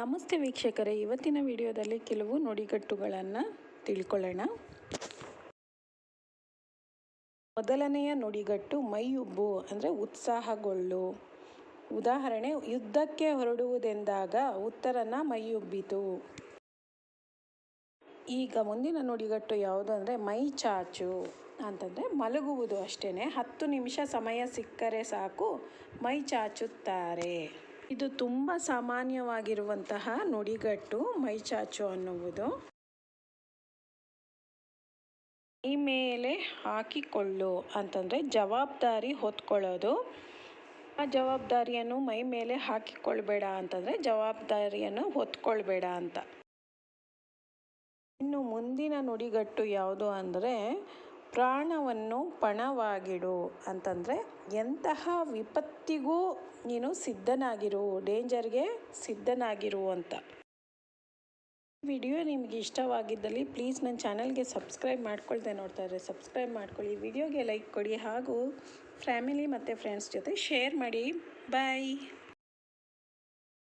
ನಮಸ್ತೆ ವೀಕ್ಷಕರೇ. ಇವತ್ತಿನ ವಿಡಿಯೋದಲ್ಲಿ ಕೆಲವು ನುಡಿಗಟ್ಟುಗಳನ್ನು ತಿಳ್ಕೊಳ್ಳೋಣ. ಮೊದಲನೆಯ ನುಡಿಗಟ್ಟು ಮೈಯುಬ್ಬು ಅಂದರೆ ಉತ್ಸಾಹಗೊಳ್ಳು. ಉದಾಹರಣೆ, ಯುದ್ಧಕ್ಕೆ ಹೊರಡುವುದೆಂದಾಗ ಉತ್ತರನ ಮೈಯುಬ್ಬಿತು. ಈಗ ಮುಂದಿನ ನುಡಿಗಟ್ಟು ಯಾವುದು ಅಂದರೆ ಮೈ ಚಾಚು ಅಂತಂದರೆ ಮಲಗುವುದು ಅಷ್ಟೇ ಹತ್ತು ನಿಮಿಷ ಸಮಯ ಸಿಕ್ಕರೆ ಸಾಕು ಮೈ ಚಾಚುತ್ತಾರೆ. ಇದು ತುಂಬ ಸಾಮಾನ್ಯವಾಗಿರುವಂತಹ ನುಡಿಗಟ್ಟು, ಮೈ ಚಾಚು ಅನ್ನುವುದು. ಈ ಮೇಲೆ ಹಾಕಿಕೊಳ್ಳು ಅಂತಂದರೆ ಜವಾಬ್ದಾರಿ ಹೊತ್ಕೊಳ್ಳೋದು. ಆ ಜವಾಬ್ದಾರಿಯನ್ನು ಮೈ ಮೇಲೆ ಹಾಕಿಕೊಳ್ಬೇಡ ಅಂತಂದರೆ ಜವಾಬ್ದಾರಿಯನ್ನು ಹೊತ್ಕೊಳ್ಬೇಡ ಅಂತ. ಇನ್ನು ಮುಂದಿನ ನುಡಿಗಟ್ಟು ಯಾವುದು ಅಂದರೆ ಪ್ರಾಣವನ್ನು ಪಣವಾಗಿಡು ಅಂತಂದರೆ ಎಂತಹ ವಿಪತ್ತಿಗೂ ನೀನು ಸಿದ್ಧನಾಗಿರು, ಡೇಂಜರ್ಗೆ ಸಿದ್ಧನಾಗಿರು ಅಂತ. ವಿಡಿಯೋ ನಿಮಗೆ ಇಷ್ಟವಾಗಿದ್ದಲ್ಲಿ ಪ್ಲೀಸ್ ನನ್ನ ಚಾನಲ್ಗೆ ಸಬ್ಸ್ಕ್ರೈಬ್ ಮಾಡ್ಕೊಳ್ದೆ ನೋಡ್ತಾ ಇದ್ರೆ ಸಬ್ಸ್ಕ್ರೈಬ್ ಮಾಡ್ಕೊಳ್ಳಿ, ವಿಡಿಯೋಗೆ ಲೈಕ್ ಕೊಡಿ ಹಾಗೂ ಫ್ಯಾಮಿಲಿ ಮತ್ತು ಫ್ರೆಂಡ್ಸ್ ಜೊತೆ ಶೇರ್ ಮಾಡಿ, ಬಾಯ್.